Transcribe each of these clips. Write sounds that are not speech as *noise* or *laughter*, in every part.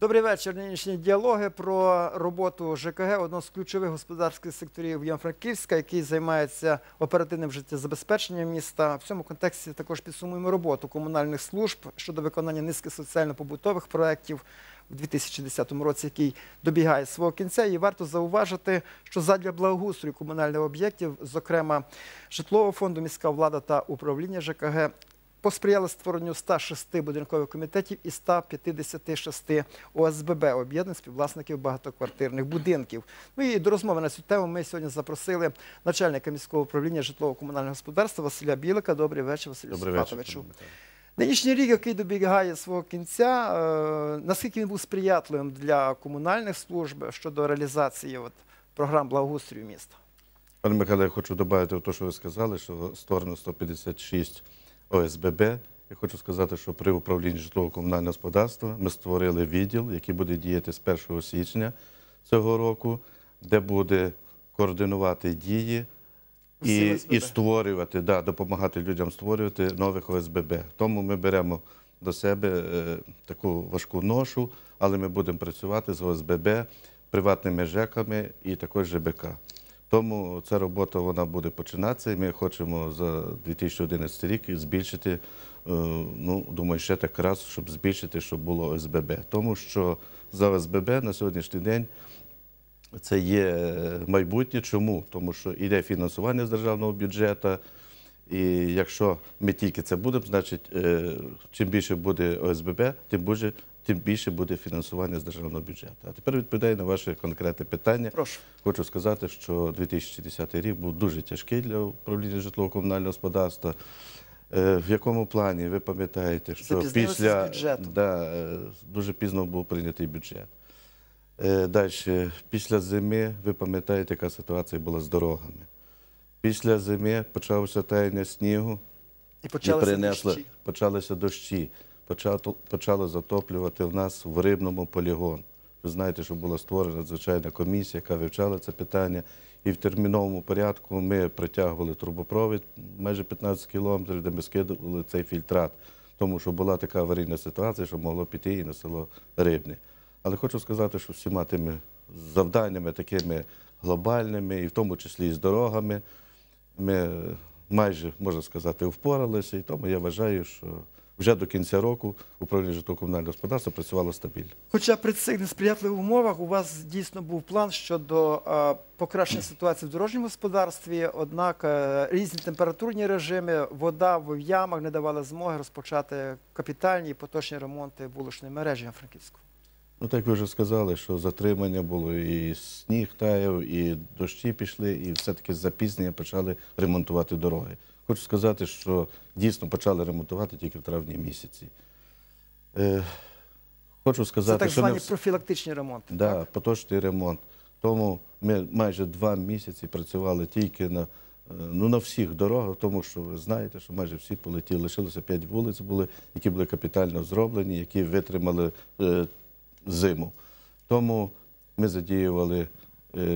Добрий вечір. Нинішні діалоги про роботу ЖКГ, одного з ключових господарських секторів Івано-Франківська, який займається оперативним життєзабезпеченням міста. В цьому контексті також підсумуємо роботу комунальних служб щодо виконання низки соціально-побутових проєктів у 2010 році, який добігає свого кінця. І варто зауважити, що задля благоустрою комунальних об'єктів, зокрема житлового фонду, міська влада та управління ЖКГ посприяли створенню 106 будинкових комітетів і 156 ОСББ об'єднань співвласників багатоквартирних будинків. Ну і до розмови на цю тему ми сьогодні запросили начальника міського управління житлово-комунального господарства Василя Білика. Добрий вечір, пане Михайло. Нинішній рік, який добігає свого кінця, е, наскільки він був сприятливим для комунальних служб щодо реалізації от, програм благоустрою міста? Пане Михайло, я хочу додати те, що ви сказали, що створено 156 ОСББ. Я хочу сказати, що при управлінні житлово-комунального господарства ми створили відділ, який буде діяти з 1 січня цього року, де буде координувати дії і, і створювати, да, допомагати людям створювати нових ОСББ. Тому ми беремо до себе е, таку важку ношу, але ми будемо працювати з ОСББ, приватними ЖЕКами і також ЖБК. Тому ця робота вона буде починатися, і ми хочемо за 2011 рік збільшити, е, ну, думаю, ще так раз, щоб збільшити, щоб було ОСББ. Тому що за ОСББ на сьогоднішній день це є е, майбутнє. Чому? Тому що йде фінансування з державного бюджету. І якщо ми тільки це будемо, значить, е, чим більше буде ОСББ, тим більше, тим більше буде фінансування з державного бюджету. А тепер відповідаю на ваше конкретне питання. Прошу. Хочу сказати, що 2010 рік був дуже тяжкий для управління житлово-комунального господарства. Е, В якому плані ви пам'ятаєте, що після да, е, дуже пізно був прийнятий бюджет. Далі, після зими, ви пам'ятаєте, яка ситуація була з дорогами. Після зими почалося таяння снігу І і принесли, дощі. почалися дощі. Почало затоплювати в нас в рибному полігон. Ви знаєте, що була створена звичайна комісія, яка вивчала це питання. І в терміновому порядку ми протягували трубопровід майже 15 кілометрів, де ми скидували цей фільтрат. Тому що була така аварійна ситуація, що могло піти і на село Рибне. Але хочу сказати, що всіма тими завданнями, такими глобальними, і в тому числі і з дорогами, ми майже, можна сказати, впоралися. І тому я вважаю, що вже до кінця року управління житлово-комунального господарства працювало стабільно. Хоча при цих несприятливих умовах у вас дійсно був план щодо е, покращення ситуації в дорожньому господарстві, однак е, різні температурні режими, вода в ямах не давали змоги розпочати капітальні і поточні ремонти вуличної мережі на Франківську. Ну, так ви вже сказали, що затримання було, і сніг таяв, і дощі пішли, і все-таки з запізнення почали ремонтувати дороги. Хочу сказати, що дійсно почали ремонтувати тільки в травні місяці. Е, хочу Це сказати, так що не звані профілактичні ремонти. Да, так? поточний ремонт. Тому ми майже два місяці працювали тільки на, е, ну, на всіх дорогах, тому що ви знаєте, що майже всі полетіли. Лишилося п'ять вулиць, були, які були капітально зроблені, які витримали е, зиму. Тому ми задіювали е,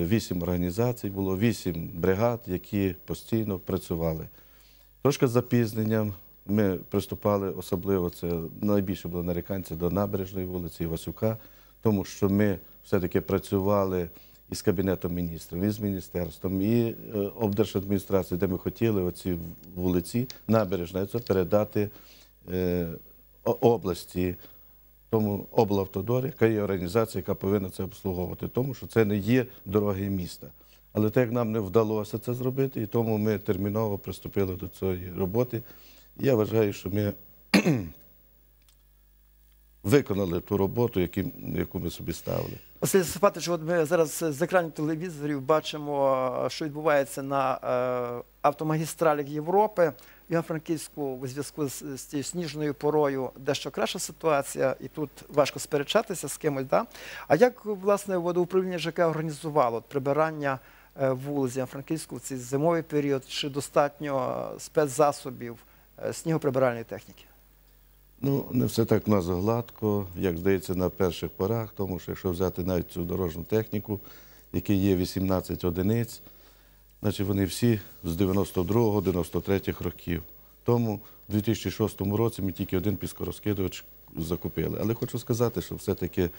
вісім організацій, було вісім бригад, які постійно працювали. Трошки з запізненням ми приступали, особливо це найбільше було нарікань до набережної вулиці Васюка, тому що ми все-таки працювали із Кабінетом міністрів, і з міністерством, і е, облдержадміністрацією, де ми хотіли оці вулиці, набережна, передати е, області, тому облавтодор, яка є організація, яка повинна це обслуговувати, тому що це не є дороги міста. Але так нам не вдалося це зробити, і тому ми терміново приступили до цієї роботи. Я вважаю, що ми *clears throat* виконали ту роботу, яку ми собі ставили. Василь Сапатович, от ми зараз з екранів телевізорів бачимо, що відбувається на е, автомагістралях Європи. Івано-Франківську у зв'язку з, цією сніжною порою дещо краща ситуація, і тут важко сперечатися з кимось. А як власне водоуправління ЖК організувало прибирання е, вулиць Івано-Франківську в цей зимовий період? Чи достатньо е, спецзасобів е, снігоприбиральної техніки? Ну, не все так в нас гладко, як здається, на перших порах, тому що якщо взяти навіть цю дорожню техніку, якій є 18 одиниць, значить вони всі з 92-93 років. Тому в 2006 році ми тільки один піскорозкидувач закупили. Але хочу сказати, що все-таки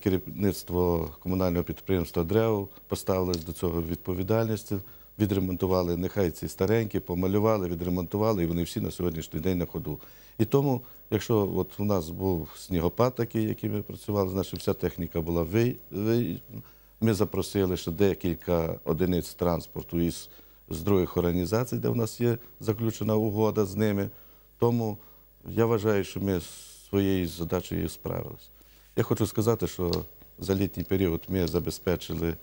керівництво комунального підприємства ДРЕО поставилось до цього відповідальності, відремонтували нехай ці старенькі, помалювали, відремонтували, і вони всі на сьогоднішній день на ходу. І тому, якщо от у нас був снігопад такий, який ми працювали, значить вся техніка була ви, ми запросили ще декілька одиниць транспорту із других організацій, де в нас є заключена угода з ними. Тому я вважаю, що ми своєю задачею справилися. Я хочу сказати, що за літній період ми забезпечили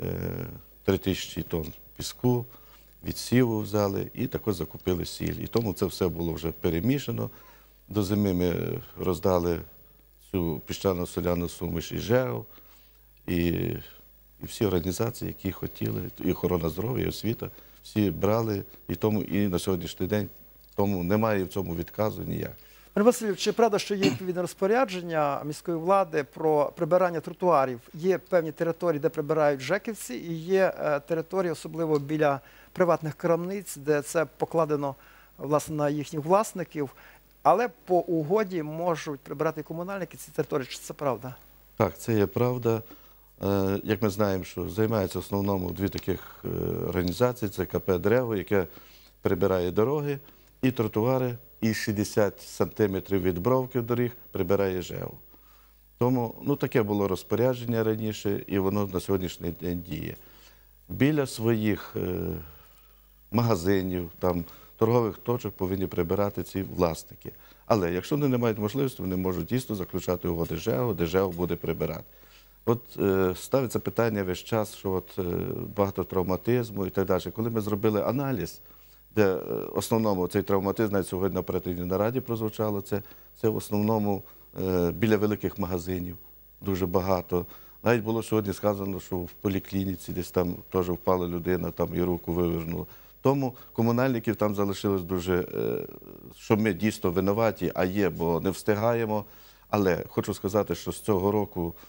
е, 3 тисячі тонн піску, відсіву взяли і також закупили сіль. І тому це все було вже перемішано. До зими ми роздали цю піщано-соляну суміш і ЖЕО, і, і всі організації, які хотіли, і охорона здоров'я, і освіта, всі брали, і тому і на сьогоднішній день тому немає в цьому відказу ніяк. Пане Василю, чи правда, що є відповідне розпорядження міської влади про прибирання тротуарів? Є певні території, де прибирають жеківці, і є е, території, особливо біля приватних крамниць, де це покладено власне на їхніх власників. Але по угоді можуть прибирати комунальники ці території. Чи це правда? Так, це є правда. Е, Як ми знаємо, що займаються в основному дві таких е, організації: це КП Древо, яке прибирає дороги і тротуари, і 60 сантиметрів від бровки доріг прибирає ЖЕО. Тому ну, таке було розпорядження раніше, і воно на сьогоднішній день діє. Біля своїх е, магазинів, там, торгових точок повинні прибирати ці власники. Але якщо вони не мають можливості, вони можуть дійсно заключати угоди ЖЕО, де ЖЕО буде прибирати. От е, ставиться питання весь час, що от, е, багато травматизму і так далі. Коли ми зробили аналіз, де е, в основному цей травматизм, навіть сьогодні на оперативній нараді прозвучало, це, це в основному е, біля великих магазинів дуже багато. Навіть було сьогодні сказано, що в поліклініці десь там теж впала людина, там і руку вивернула. Тому комунальників там залишилось дуже, е, що ми дійсно винуваті, а є, бо не встигаємо. Але хочу сказати, що з цього року е,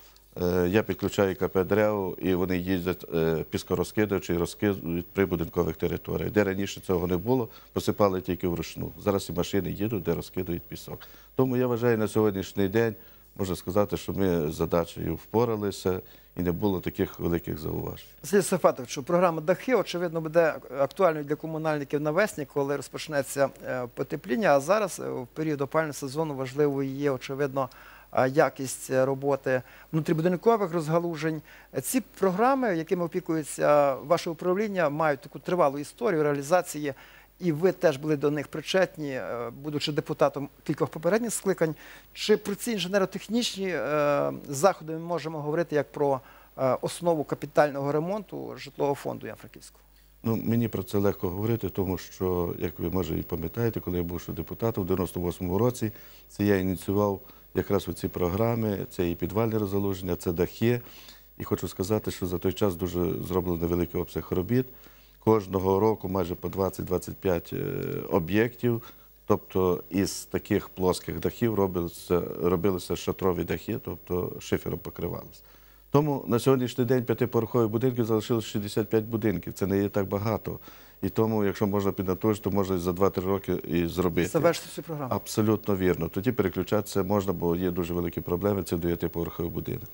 я підключаю КП ДРЕО, і вони їздять е, піскорозкидувачі і розкидують прибудинкових територій. Де раніше цього не було, посипали тільки вручну. Зараз і машини їдуть, де розкидують пісок. Тому я вважаю, на сьогоднішній день можна сказати, що ми з задачею впоралися і не було таких великих зауважень. Василь Сафатовичу, програма дахи, очевидно, буде актуальною для комунальників навесні, коли розпочнеться е, потепління. А зараз е, в період опального сезону важливою є, очевидно, е, якість роботи внутрібудинкових розгалужень. Е, Ці програми, якими опікується ваше управління, мають таку тривалу історію реалізації. І ви теж були до них причетні, е, будучи депутатом кількох попередніх скликань. Чи про ці інженерно-технічні е, заходи ми можемо говорити як про е, основу капітального ремонту житлового фонду Янфранківського? Ну, мені про це легко говорити, тому що, як ви може і пам'ятаєте, коли я був ще депутатом в 98-му році, це я ініціював якраз оці програми, це і підвальне розгалуження, це дахи. І хочу сказати, що за той час дуже зроблено великий обсяг робіт. Кожного року майже по 20-25 е, об'єктів. Тобто із таких плоских дахів робилися, робилися шатрові дахи, тобто шифером покривалися. Тому на сьогоднішній день п'ятиповерхових будинків залишилось 65 будинків. Це не є так багато. І тому, якщо можна піднатужити, то можна за 2-3 роки і зробити. Завершити цю програму. Абсолютно вірно. Тоді переключатися можна, бо є дуже великі проблеми. Це дев'ятиповерховий будинок.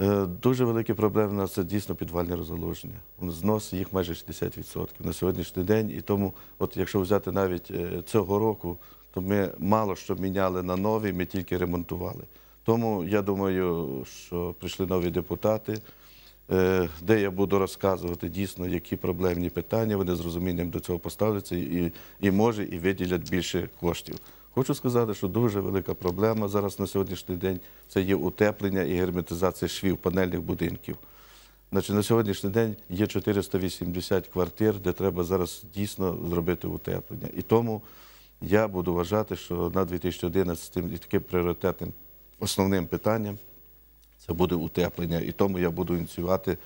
Е, Дуже великі проблеми у нас це дійсно підвальне розгалуження. Знос їх майже 60% на сьогоднішній день. І тому, от якщо взяти навіть е, цього року, то ми мало що міняли на нові, ми тільки ремонтували. Тому я думаю, що прийшли нові депутати, де я буду розказувати дійсно, які проблемні питання, вони з розумінням до цього поставляться і, і може, і виділять більше коштів. Хочу сказати, що дуже велика проблема зараз на сьогоднішній день це є утеплення і герметизація швів панельних будинків. Значить, на сьогоднішній день є 480 квартир, де треба зараз дійсно зробити утеплення. І тому я буду вважати, що на 2011 і таким пріоритетним основним питанням це буде утеплення. І тому я буду ініціювати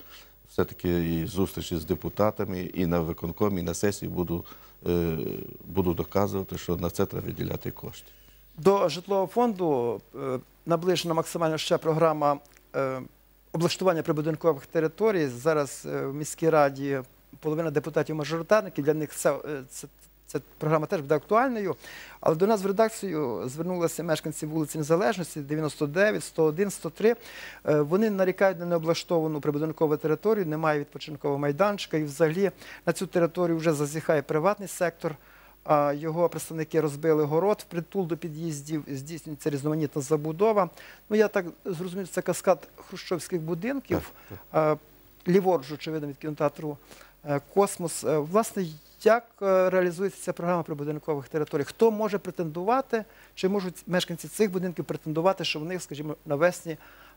все-таки і зустрічі з депутатами, і на виконкомі, і на сесії буду, е, буду доказувати, що на це треба виділяти кошти. До житлового фонду е, наближена максимально ще програма е, облаштування прибудинкових територій. Зараз е, в міській раді половина депутатів мажоритарників. Для них це, е, це, ця програма теж буде актуальною. Але до нас в редакцію звернулися мешканці вулиці Незалежності 99, 101, 103. Е, Вони нарікають на необлаштовану прибудинкову територію, немає відпочинкового майданчика, і взагалі на цю територію вже зазіхає приватний сектор. А його представники розбили город впритул до під'їздів, здійснюється різноманітна забудова. Ну я так зрозумів, це каскад хрущовських будинків. А, Ліворуч, очевидно, від кінотеатру е, Космос. Е, Власне, як е, реалізується ця програма прибудинкових територій? Хто може претендувати, чи можуть мешканці цих будинків претендувати, що в них, скажімо, навесні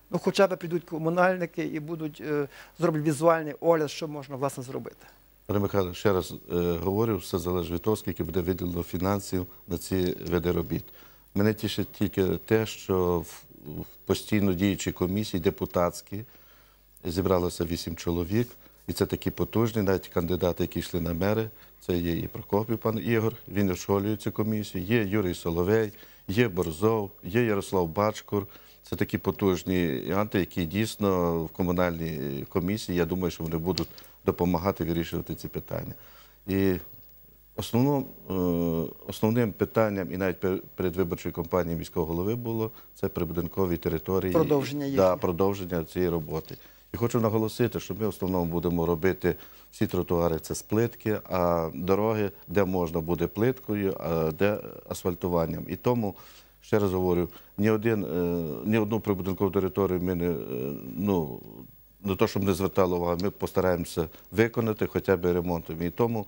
ну, хоча б підуть комунальники і будуть е, зроблять візуальний огляд, що можна власне зробити? Пане Михайло, ще раз е, говорю, все залежить від того, скільки буде виділено фінансів на ці види робіт. Мене тішить тільки те, що в, в постійно діючій комісії депутатській зібралося вісім чоловік, і це такі потужні, навіть кандидати, які йшли на мери. Це є і Прокопів пан Ігор, він очолює цю комісію, є Юрій Соловей, є Борзов, є Ярослав Бачкур. Це такі потужні анти, які дійсно в комунальній комісії, я думаю, що вони будуть допомагати вирішувати ці питання. І основним, е, основним питанням, і навіть пер- передвиборчої кампанії міського голови було це прибудинкові території. Продовження їх. да, продовження цієї роботи. І хочу наголосити, що ми в основному будемо робити всі тротуари це з плитки, а дороги, де можна буде плиткою, а де асфальтуванням. І тому, ще раз говорю, ні, один, е, ні одну прибудинкову територію ми не, е, ну, не то, щоб не звертали увагу, ми постараємося виконати хоча б ремонтом. І тому,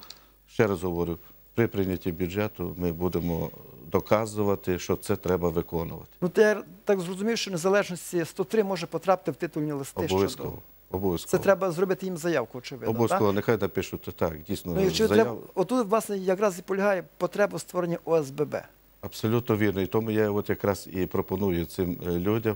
ще раз говорю, при прийнятті бюджету ми будемо доказувати, що це треба виконувати. Ну, ти я так зрозумів, що незалежності 103 може потрапити в титульні листи. Обов'язково. щодо- Обов'язково. Це треба зробити їм заявку, очевидно. Обов'язково, так? нехай напишуть так, дійсно. Ну, якщо заяв... треба, отут, власне, якраз і полягає потреба створення ОСББ. Абсолютно вірно. І тому я от якраз і пропоную цим е, людям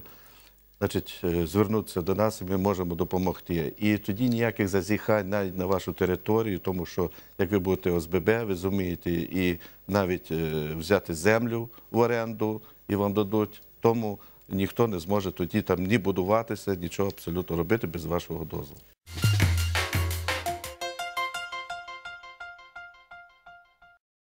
значить, е, звернутися до нас, і ми можемо допомогти. І тоді ніяких зазіхань навіть на вашу територію, тому що як ви будете ОСББ, ви зумієте і навіть е, взяти землю в оренду і вам дадуть. Тому ніхто не зможе тоді там ні будуватися, нічого абсолютно робити без вашого дозволу.